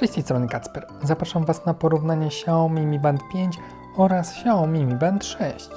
Cześć, z tej strony Kacper. Zapraszam Was na porównanie Xiaomi Mi Band 5 oraz Xiaomi Mi Band 6.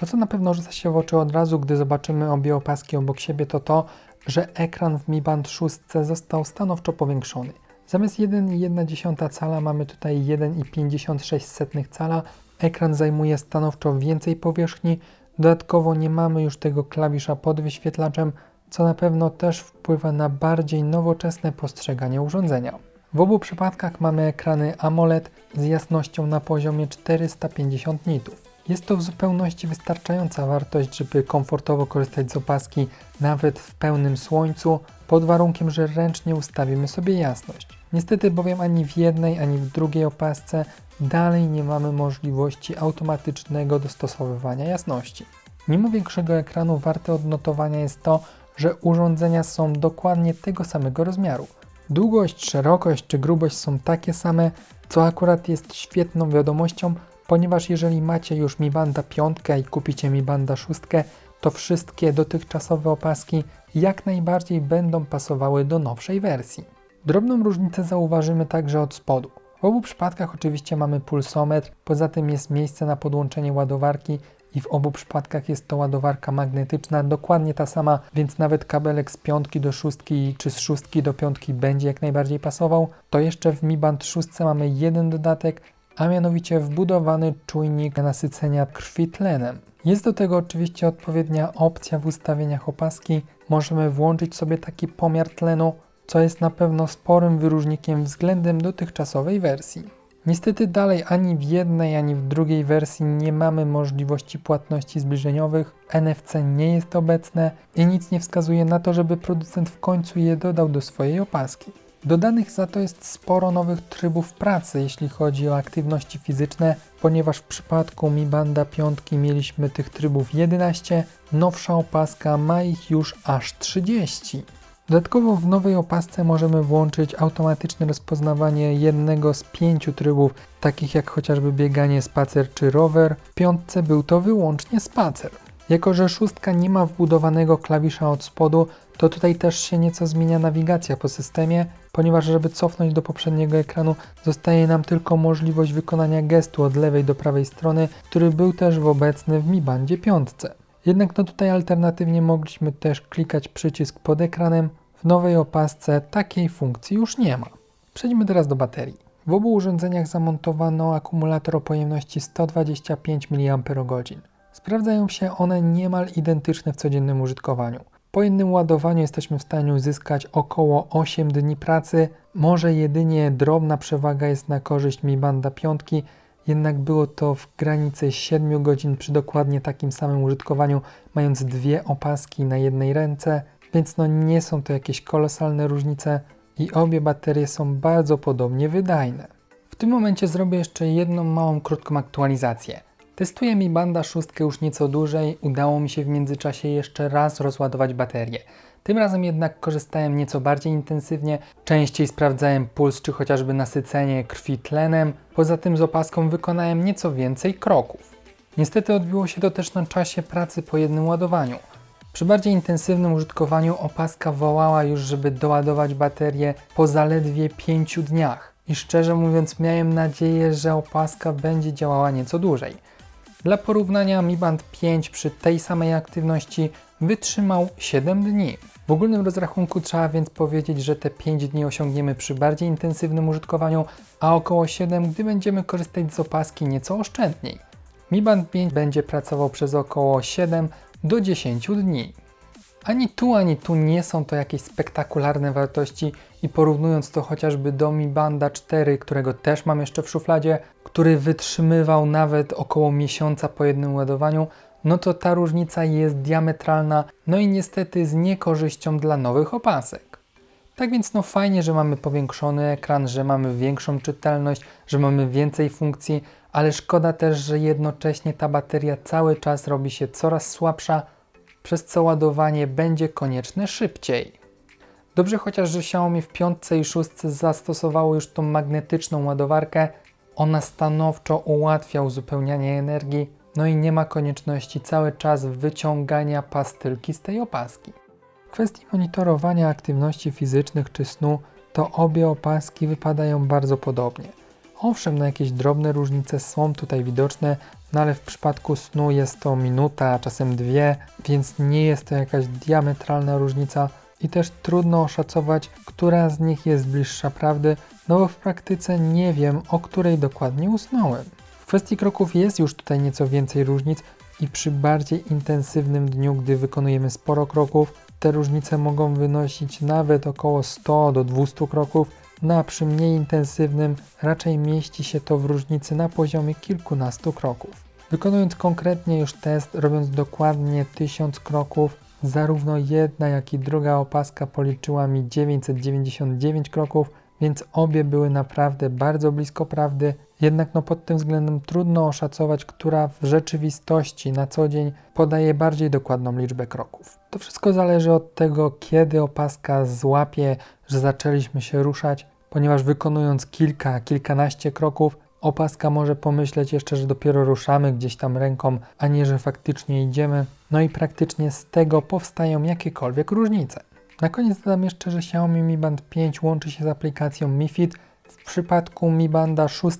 To, co na pewno rzuca się w oczy od razu, gdy zobaczymy obie opaski obok siebie, to to, że ekran w Mi Band 6 został stanowczo powiększony. Zamiast 1,1 cala mamy tutaj 1,56 cala. Ekran zajmuje stanowczo więcej powierzchni. Dodatkowo nie mamy już tego klawisza pod wyświetlaczem, co na pewno też wpływa na bardziej nowoczesne postrzeganie urządzenia. W obu przypadkach mamy ekrany AMOLED z jasnością na poziomie 450 nitów. Jest to w zupełności wystarczająca wartość, żeby komfortowo korzystać z opaski nawet w pełnym słońcu, pod warunkiem, że ręcznie ustawimy sobie jasność. Niestety bowiem ani w jednej, ani w drugiej opasce dalej nie mamy możliwości automatycznego dostosowywania jasności. Mimo większego ekranu warte odnotowania jest to, że urządzenia są dokładnie tego samego rozmiaru. Długość, szerokość czy grubość są takie same, co akurat jest świetną wiadomością, ponieważ jeżeli macie już Mi Banda 5 i kupicie Mi Banda 6, to wszystkie dotychczasowe opaski jak najbardziej będą pasowały do nowszej wersji. Drobną różnicę zauważymy także od spodu. W obu przypadkach oczywiście mamy pulsometr, poza tym jest miejsce na podłączenie ładowarki i w obu przypadkach jest to ładowarka magnetyczna, dokładnie ta sama, więc nawet kabelek z piątki do szóstki czy z szóstki do piątki będzie jak najbardziej pasował. To jeszcze w Mi Band 6 mamy jeden dodatek, a mianowicie wbudowany czujnik nasycenia krwi tlenem. Jest do tego oczywiście odpowiednia opcja w ustawieniach opaski. Możemy włączyć sobie taki pomiar tlenu, co jest na pewno sporym wyróżnikiem względem dotychczasowej wersji. Niestety dalej ani w jednej, ani w drugiej wersji nie mamy możliwości płatności zbliżeniowych. NFC nie jest obecne i nic nie wskazuje na to, żeby producent w końcu je dodał do swojej opaski. Dodanych za to jest sporo nowych trybów pracy, jeśli chodzi o aktywności fizyczne, ponieważ w przypadku Mi Banda 5 mieliśmy tych trybów 11, nowsza opaska ma ich już aż 30. Dodatkowo w nowej opasce możemy włączyć automatyczne rozpoznawanie jednego z pięciu trybów, takich jak chociażby bieganie, spacer czy rower. W piątce był to wyłącznie spacer. Jako, że szóstka nie ma wbudowanego klawisza od spodu, to tutaj też się nieco zmienia nawigacja po systemie, ponieważ żeby cofnąć do poprzedniego ekranu, zostaje nam tylko możliwość wykonania gestu od lewej do prawej strony, który był też obecny w Mi Bandzie 5. Jednak no tutaj alternatywnie mogliśmy też klikać przycisk pod ekranem. W nowej opasce takiej funkcji już nie ma. Przejdźmy teraz do baterii. W obu urządzeniach zamontowano akumulator o pojemności 125 mAh. Sprawdzają się one niemal identyczne w codziennym użytkowaniu. Po jednym ładowaniu jesteśmy w stanie uzyskać około 8 dni pracy. Może jedynie drobna przewaga jest na korzyść Mi Banda 5, jednak było to w granicy 7 godzin przy dokładnie takim samym użytkowaniu, mając dwie opaski na jednej ręce, więc no nie są to jakieś kolosalne różnice i obie baterie są bardzo podobnie wydajne. W tym momencie zrobię jeszcze jedną małą, krótką aktualizację. Testuję Mi Banda 6 już nieco dłużej, udało mi się w międzyczasie jeszcze raz rozładować baterię. Tym razem jednak korzystałem nieco bardziej intensywnie, częściej sprawdzałem puls czy chociażby nasycenie krwi tlenem, poza tym z opaską wykonałem nieco więcej kroków. Niestety odbiło się to też na czasie pracy po jednym ładowaniu. Przy bardziej intensywnym użytkowaniu opaska wołała już, żeby doładować baterię po zaledwie 5 dniach. I szczerze mówiąc miałem nadzieję, że opaska będzie działała nieco dłużej. Dla porównania Mi Band 5 przy tej samej aktywności wytrzymał 7 dni. W ogólnym rozrachunku trzeba więc powiedzieć, że te 5 dni osiągniemy przy bardziej intensywnym użytkowaniu, a około 7, gdy będziemy korzystać z opaski nieco oszczędniej. Mi Band 5 będzie pracował przez około 7 do 10 dni. Ani tu, ani tu nie są to jakieś spektakularne wartości i porównując to chociażby do Mi Banda 4, którego też mam jeszcze w szufladzie, który wytrzymywał nawet około miesiąca po jednym ładowaniu, no to ta różnica jest diametralna, no i niestety z niekorzyścią dla nowych opasek. Tak więc no fajnie, że mamy powiększony ekran, że mamy większą czytelność, że mamy więcej funkcji, ale szkoda też, że jednocześnie ta bateria cały czas robi się coraz słabsza, przez co ładowanie będzie konieczne szybciej. Dobrze chociaż, że Xiaomi w piątce i szóstce zastosowało już tą magnetyczną ładowarkę. Ona stanowczo ułatwia uzupełnianie energii. no i nie ma konieczności cały czas wyciągania pastylki z tej opaski. W kwestii monitorowania aktywności fizycznych czy snu, to obie opaski wypadają bardzo podobnie. Owszem, no jakieś drobne różnice są tutaj widoczne, no ale w przypadku snu jest to minuta, czasem dwie, więc nie jest to jakaś diametralna różnica i też trudno oszacować, która z nich jest bliższa prawdy, no bo w praktyce nie wiem, o której dokładnie usnąłem. W kwestii kroków jest już tutaj nieco więcej różnic i przy bardziej intensywnym dniu, gdy wykonujemy sporo kroków, te różnice mogą wynosić nawet około 100 do 200 kroków, no a przy mniej intensywnym raczej mieści się to w różnicy na poziomie kilkunastu kroków. Wykonując konkretnie już test, robiąc dokładnie 1000 kroków, zarówno jedna jak i druga opaska policzyła mi 999 kroków, więc obie były naprawdę bardzo blisko prawdy, jednak no pod tym względem trudno oszacować, która w rzeczywistości na co dzień podaje bardziej dokładną liczbę kroków. To wszystko zależy od tego, kiedy opaska złapie, że zaczęliśmy się ruszać, ponieważ wykonując kilka, kilkanaście kroków, opaska może pomyśleć jeszcze, że dopiero ruszamy gdzieś tam ręką, a nie, że faktycznie idziemy. No i praktycznie z tego powstają jakiekolwiek różnice. Na koniec dodam jeszcze, że Xiaomi Mi Band 5 łączy się z aplikacją Mi Fit. W przypadku Mi Banda 6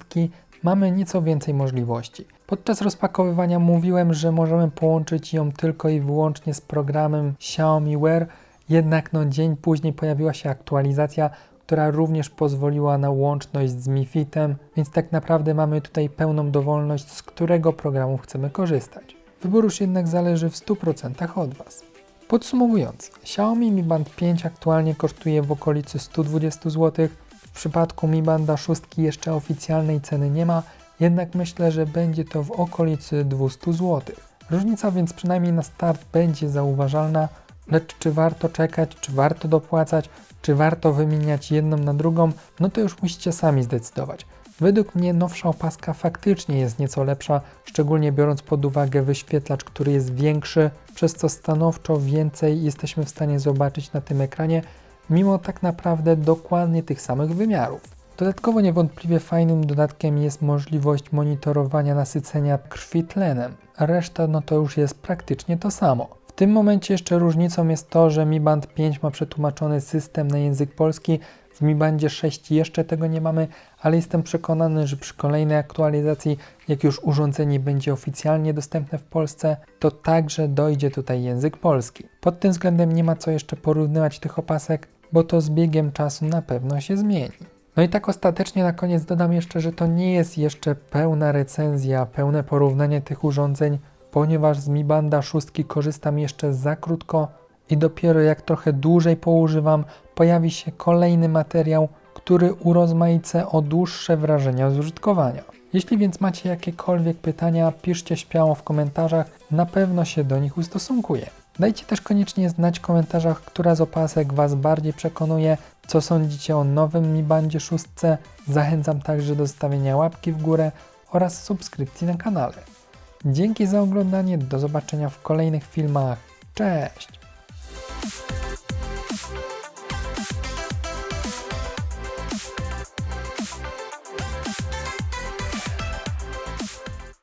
mamy nieco więcej możliwości. Podczas rozpakowywania mówiłem, że możemy połączyć ją tylko i wyłącznie z programem Xiaomi Wear, jednak no dzień później pojawiła się aktualizacja, która również pozwoliła na łączność z Mi Fitem, więc tak naprawdę mamy tutaj pełną dowolność, z którego programu chcemy korzystać. Wybór już jednak zależy w 100% od Was. Podsumowując, Xiaomi Mi Band 5 aktualnie kosztuje w okolicy 120 zł. W przypadku Mi Banda 6 jeszcze oficjalnej ceny nie ma, jednak myślę, że będzie to w okolicy 200 zł. Różnica więc przynajmniej na start będzie zauważalna, lecz czy warto czekać, czy warto dopłacać, czy warto wymieniać jedną na drugą, no to już musicie sami zdecydować. Według mnie nowsza opaska faktycznie jest nieco lepsza, szczególnie biorąc pod uwagę wyświetlacz, który jest większy, przez co stanowczo więcej jesteśmy w stanie zobaczyć na tym ekranie, mimo tak naprawdę dokładnie tych samych wymiarów. Dodatkowo niewątpliwie fajnym dodatkiem jest możliwość monitorowania nasycenia krwi tlenem, reszta no to już jest praktycznie to samo. W tym momencie jeszcze różnicą jest to, że Mi Band 5 ma przetłumaczony system na język polski, w Mi Bandzie 6 jeszcze tego nie mamy, ale jestem przekonany, że przy kolejnej aktualizacji, jak już urządzenie będzie oficjalnie dostępne w Polsce, to także dojdzie tutaj język polski. Pod tym względem nie ma co jeszcze porównywać tych opasek, bo to z biegiem czasu na pewno się zmieni. No i tak ostatecznie na koniec dodam jeszcze, że to nie jest jeszcze pełna recenzja, pełne porównanie tych urządzeń, ponieważ z Mi Banda 6 korzystam jeszcze za krótko i dopiero jak trochę dłużej poużywam, pojawi się kolejny materiał, który urozmaicę o dłuższe wrażenia z użytkowania. Jeśli więc macie jakiekolwiek pytania, piszcie śmiało w komentarzach, na pewno się do nich ustosunkuję. Dajcie też koniecznie znać w komentarzach, która z opasek Was bardziej przekonuje, co sądzicie o nowym Mi Bandzie 6. Zachęcam także do zostawienia łapki w górę oraz subskrypcji na kanale. Dzięki za oglądanie, do zobaczenia w kolejnych filmach. Cześć!